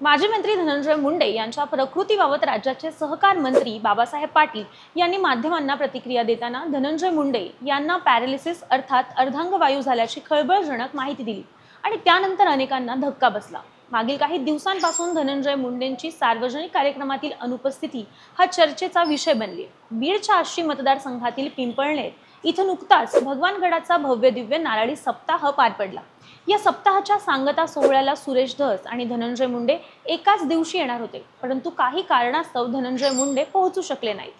माजी मंत्री धनंजय मुंडे यांच्या प्रकृतीबाबत राज्याचे सहकार मंत्री बाबासाहेब पाटील यांनी माध्यमांना प्रतिक्रिया देताना धनंजय मुंडे यांना पॅरालिसिस अर्थात अर्धांगवायू झाल्याची खळबळजनक माहिती दिली आणि त्यानंतर अनेकांना धक्का बसला. मागील काही दिवसांपासून धनंजय मुंडेंची सार्वजनिक कार्यक्रमातील अनुपस्थिती हा चर्चेचा विषय बनली. बीडच्या आष्टी मतदारसंघातील पिंपळनेर इथं नुकताच भगवानगडाचा भव्य दिव्य नारळी सप्ताह पार पडला. या सप्ताहाच्या सांगता सोहळ्याला सुरेश धस आणि धनंजय मुंडे एकाच दिवशी येणार होते. परंतु काही कारणास्तव धनंजय मुंडे पोहोचू शकले नाहीत.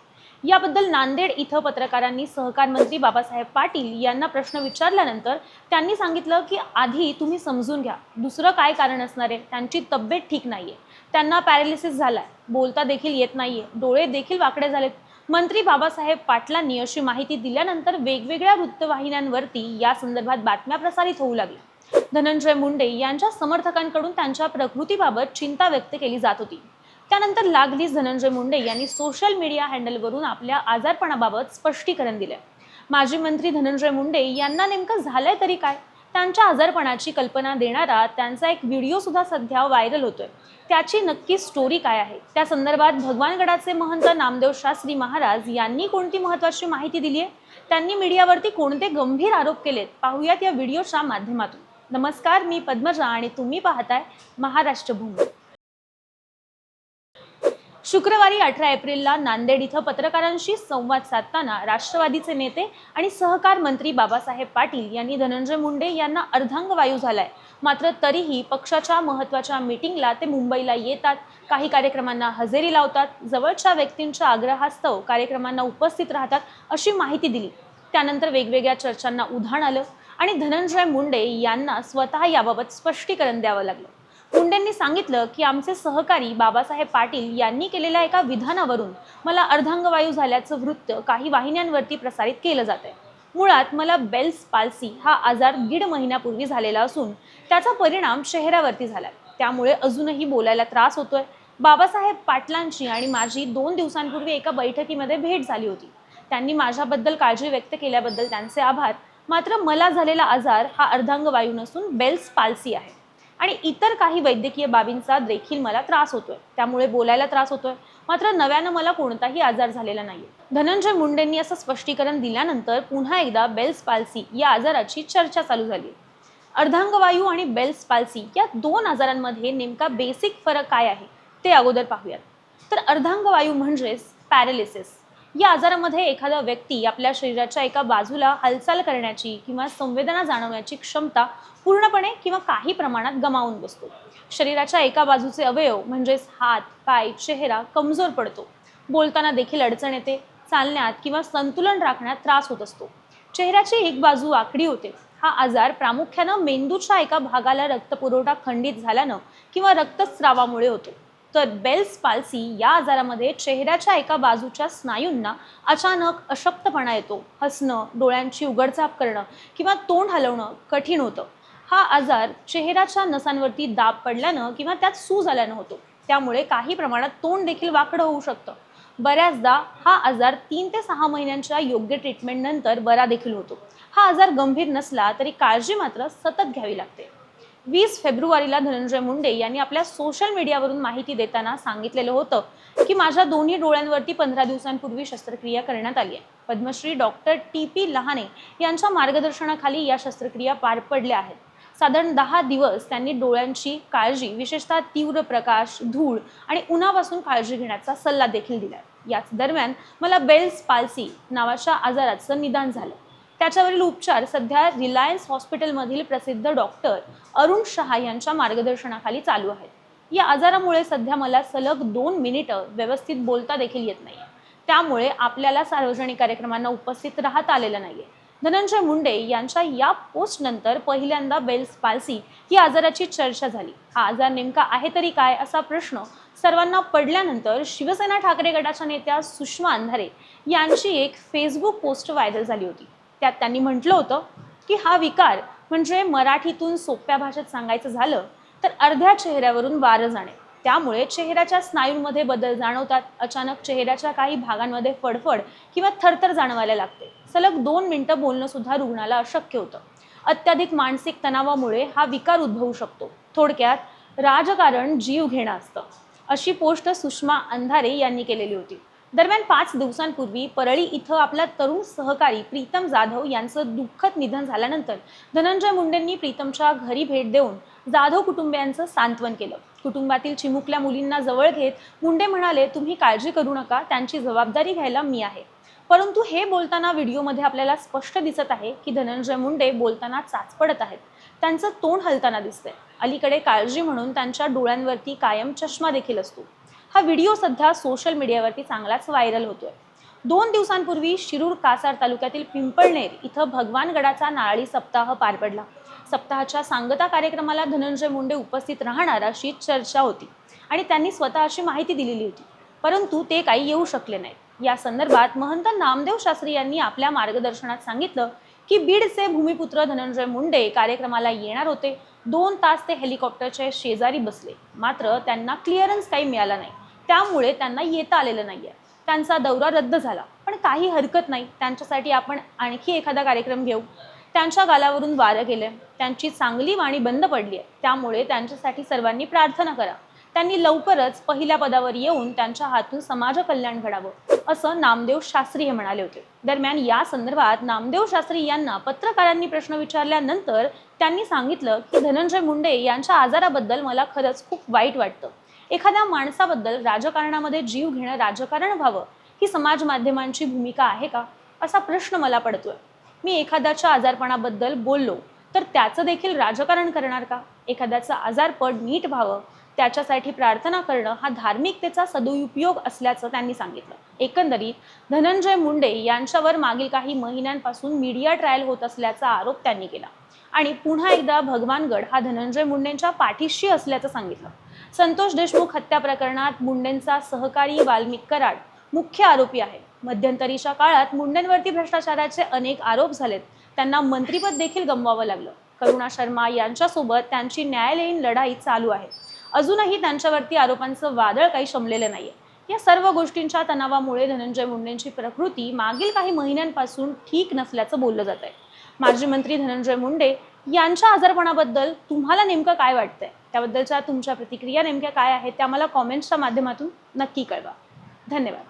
याबद्दल नांदेड इथं पत्रकारांनी सहकार मंत्री बाबासाहेब पाटील यांना प्रश्न विचारल्यानंतर त्यांनी सांगितलं की आधी तुम्ही समजून घ्या. दुसरं काय कारण असणार आहे? त्यांची तब्येत ठीक नाही आहे त्यांना पॅरालिसिस झालाय. बोलता देखील येत नाहीये. डोळे देखील वाकडे झालेत. मंत्री बाबासाहेब पाटलांनी अशी माहिती दिल्यानंतर वेगवेगळ्या वृत्तवाहिन्यांवरती या संदर्भात बातम्या प्रसारित होऊ लागल्या. धनंजय मुंडे यांच्या समर्थकांकडून त्यांच्या प्रकृतीबाबत चिंता व्यक्त केली जात होती. त्यानंतर लागलीच धनंजय मुंडे यांनी सोशल मीडिया हँडलवरून आपल्या आजारपणाबाबत स्पष्टीकरण दिले. माजी मंत्री धनंजय मुंडे यांना नेमकं झालंय तरी काय? त्यांच्या आजारपणाची कल्पना देणारा त्यांचा एक व्हिडिओ सुद्धा सध्या व्हायरल होतोय. त्याची नक्की स्टोरी काय आहे? त्या संदर्भात भगवानगडाचे महंत नामदेव शास्त्री महाराज यांनी कोणती महत्वाची माहिती दिली आहे त्यांनी मीडियावरती कोणते गंभीर आरोप केलेत? पाहूयात या व्हिडिओच्या माध्यमातून. नमस्कार मी पद्मजा आणि तुम्ही पाहताय महाराष्ट्र भूमी शुक्रवारी अठरा एप्रिलला नांदेड इथं पत्रकारांशी संवाद साधताना राष्ट्रवादीचे नेते आणि सहकार मंत्री बाबासाहेब पाटील यांनी धनंजय मुंडे यांना अर्धांगवायू झालाय. मात्र तरीही पक्षाच्या महत्त्वाच्या मीटिंगला ते मुंबईला येतात काही कार्यक्रमांना हजेरी लावतात जवळच्या व्यक्तींच्या आग्रहास्तव कार्यक्रमांना उपस्थित राहतात अशी माहिती दिली. त्यानंतर वेगवेगळ्या चर्चांना उधाण आलं. आणि धनंजय मुंडे यांना स्वतः याबाबत स्पष्टीकरण द्यावं लागलं. मुंडेंनी सांगितलं की आमचे सहकारी बाबासाहेब पाटील यांनी केलेल्या एका विधानावरून मला अर्धांगवायू झाल्याचं वृत्त काही वाहिन्यांवरती प्रसारित केलं जात आहे मुळात मला बेल्स पाल्सी हा आजार दीड महिन्यापूर्वी झालेला असून त्याचा परिणाम चेहऱ्यावरती झाला त्यामुळे अजूनही बोलायला त्रास होतोय. बाबासाहेब पाटलांची आणि माझी दोन दिवसांपूर्वी एका बैठकीमध्ये भेट झाली होती. त्यांनी माझ्याबद्दल काळजी व्यक्त केल्याबद्दल त्यांचे आभार. मात्र मला झालेला आजार हा अर्धांगवायू नसून बेल्स पाल्सी आहे. आणि इतर काही वैद्यकीय बाबींचा देखील मला त्रास होतोय. त्यामुळे बोलायला त्रास होतोय. मात्र नव्यानं मला कोणताही आजार झालेला नाही धनंजय मुंडेंनी असं स्पष्टीकरण दिल्यानंतर पुन्हा एकदा बेल्स पाल्सी या आजाराची चर्चा चालू झाली. अर्धांगवायू आणि बेल्स पाल्सी या दोन आजारांमध्ये नेमका बेसिक फरक काय आहे ते अगोदर पाहूयात. तर अर्धांगवायू म्हणजेच पॅरालिसिस. या आजारामध्ये एखादा व्यक्ती आपल्या शरीराच्या एका बाजूला हालचाल करण्याची किंवा संवेदना जाणवण्याची क्षमता पूर्णपणे किंवा काही प्रमाणात गमावून बसतो. शरीराच्या एका बाजूचे अवयव म्हणजेच हात पाय चेहरा कमजोर पडतो. बोलताना देखील अडचण येते चालण्यात किंवा संतुलन राखण्यात त्रास होत असतो. चेहऱ्याची एक बाजू आकडी होते. हा आजार प्रामुख्यानं मेंदूच्या एका भागाला रक्तपुरवठा खंडित झाल्यानं किंवा रक्तस्रावामुळे होतो. तर बेल्स पाल्सी या आजारामध्ये चेहऱ्याच्या एका बाजूच्या स्नायूंना अचानक अशक्तपणा येतो. हसणं डोळ्यांची उघडझाप करणं किंवा तोंड हलवणं कठीण होतं. हा आजार चेहऱ्याच्या नसांवरती दाब पडल्यानं किंवा त्यात सूज आल्यानं होतो. त्यामुळे काही प्रमाणात तोंड देखील वाकडं होऊ शकतं. बऱ्याचदा हा आजार तीन ते सहा महिन्यांच्या योग्य ट्रीटमेंटनंतर बरा देखील होतो. हा आजार गंभीर नसला तरी काळजी मात्र सतत घ्यावी लागते. वीस फेब्रुवारीला धनंजय मुंडे यांनी आपल्या सोशल मीडियावरून माहिती देताना सांगितलेलं होतं की माझ्या दोन्ही डोळ्यांवरती पंधरा दिवसांपूर्वी शस्त्रक्रिया करण्यात आली आहे. Padmashri doctor T P Lahane यांच्या मार्गदर्शनाखाली या शस्त्रक्रिया पार पडल्या आहेत. साधारण दहा दिवस त्यांनी डोळ्यांची काळजी विशेषतः तीव्र प्रकाश धूळ आणि उन्हापासून काळजी घेण्याचा सल्ला देखील दिला याच दरम्यान मला बेल्स पाल्सी नावाच्या आजाराचं निदान झालं. त्याच्यावरील उपचार सध्या रिलायन्स हॉस्पिटलमधील प्रसिद्ध डॉक्टर अरुण शहा यांच्या मार्गदर्शनाखाली चालू आहेत. या आजारामुळे सध्या मला सलग दोन मिनिटं व्यवस्थित बोलता देखील येत नाही त्यामुळे आपल्याला सार्वजनिक कार्यक्रमांना उपस्थित राहता आलेलं नाहीये. धनंजय मुंडे यांच्या या पोस्टनंतर पहिल्यांदा बेल्स पाल्सी ही आजाराची चर्चा झाली. हा आजार नेमका आहे तरी काय असा प्रश्न सर्वांना पडल्यानंतर शिवसेना ठाकरे गटाच्या नेत्या सुषमा अंधारे यांची एक फेसबुक पोस्ट व्हायरल झाली होती. त्यात त्यांनी म्हटलं होतं की हा विकार म्हणजे मराठीतून सोप्या भाषेत सांगायचं झालं तर अर्ध्या चेहऱ्यावरून वारं जाणे. त्यामुळे चेहऱ्याच्या स्नायूंमध्ये बदल जाणवतात. अचानक चेहऱ्याच्या काही भागांमध्ये फडफड किंवा थरथर जाणवायला लागते. सलग दोन मिनटं बोलणं सुद्धा रुग्णाला अशक्य होतं. अत्याधिक मानसिक तणावामुळे हा विकार उद्भवू शकतो. थोडक्यात राजकारण जीव घेणं असतं. अशी पोस्ट सुषमा अंधारे यांनी केलेली होती. दरम्यान पाच दिवसांपूर्वी परळी इथं आपला तरुण सहकारी प्रीतम जाधव यांचं दुःखद निधन झाल्यानंतर धनंजय मुंडेंनी प्रीतमच्या घरी भेट देऊन जाधव कुटुंबियांचं सांत्वन केलं. कुटुंबातील चिमुकल्या मुलींना जवळ घेत मुंडे म्हणाले तुम्ही काळजी करू नका त्यांची जबाबदारी घ्यायला मी आहे. परंतु हे बोलताना व्हिडिओमध्ये आपल्याला स्पष्ट दिसत आहे की धनंजय मुंडे बोलताना चाच पडत आहेत. त्यांचं तोंड हलताना दिसतंय. अलीकडे काळजी म्हणून त्यांच्या डोळ्यांवरती कायम चष्मा देखील असतो. हा व्हिडिओ सध्या सोशल मीडियावरती चांगलाच व्हायरल होतोय. दोन दिवसांपूर्वी शिरूर कासार तालुक्यातील पिंपळनेर इथं भगवानगडाचा नारळी सप्ताह पार पडला. सप्ताहाच्या सांगता कार्यक्रमाला धनंजय मुंडे उपस्थित राहणार अशी चर्चा होती आणि त्यांनी स्वतःची माहिती दिलेली होती. परंतु ते काही येऊ शकले नाहीत. या संदर्भात महंत नामदेव शास्त्री यांनी आपल्या मार्गदर्शनात सांगितलं की बीडचे भूमिपुत्र धनंजय मुंडे कार्यक्रमाला येणार होते. दोन तास ते हेलिकॉप्टरच्या शेजारी बसले. मात्र त्यांना क्लिअरन्स काही मिळाला नाही. त्यामुळे त्यांना येता आलेलं नाहीये. त्यांचा दौरा रद्द झाला. पण काही हरकत नाही. त्यांच्यासाठी आपण आणखी एखादा कार्यक्रम घेऊ. त्यांच्या गालावरून वारं गेले त्यांची चांगली वाणी बंद पडली आहे त्यामुळे त्यांच्यासाठी सर्वांनी प्रार्थना करा. त्यांनी लवकरच पहिल्या पदावर येऊन त्यांच्या हातून समाज कल्याण घडावं असं नामदेव शास्त्री हे म्हणाले होते. दरम्यान या संदर्भात नामदेव शास्त्री यांना पत्रकारांनी प्रश्न विचारल्यानंतर त्यांनी सांगितलं की धनंजय मुंडे यांच्या आजाराबद्दल मला खरंच खूप वाईट वाटतं. एखाद्या माणसाबद्दल राजकारणामध्ये जीव घेणं राजकारण व्हावं ही समाज माध्यमांची भूमिका आहे का? असा प्रश्न मला पडतोय. मी एखाद्याच्या आजारपणाबद्दल बोललो तर त्याचं देखील राजकारण करणार का? एखाद्याचं आजारपण नीट व्हावं त्याच्यासाठी प्रार्थना करणं हा धार्मिकतेचा सदुपयोग असल्याचं त्यांनी सांगितलं. एकंदरीत धनंजय मुंडे यांच्यावर मागील काही महिन्यांपासून मीडिया ट्रायल होत असल्याचा आरोप त्यांनी केला. आणि पुन्हा एकदा भगवानगड हा धनंजय मुंडेंच्या पाठीशी असल्याचं सांगितलं. संतोष देशमुख हत्या प्रकरणात मुंडेंचा सहकारी वाल्मिक कराड मुख्य आरोपी आहे. मध्यंतरीच्या काळात मुंडेंवरती भ्रष्टाचाराचे अनेक आरोप झालेत. त्यांना मंत्रीपद देखील गमवावं लागलं. करुणा शर्मा यांच्यासोबत त्यांची न्यायालयीन लढाई चालू आहे. अजूनही त्यांच्यावरती आरोपांचं वादळ काही शमलेलं नाहीये. या सर्व गोष्टींच्या तणावामुळे धनंजय मुंडेंची प्रकृती मागील काही महिन्यांपासून ठीक नसल्याचं बोललं जात आहे माजी मंत्री धनंजय मुंडे यांच्या आजारपणाबद्दल तुम्हाला नेमकं काय वाटतंय? त्याबद्दलच्या तुमच्या प्रतिक्रिया नेमक्या काय आहेत त्या मला कॉमेंट्सच्या माध्यमातून नक्की कळवा. धन्यवाद.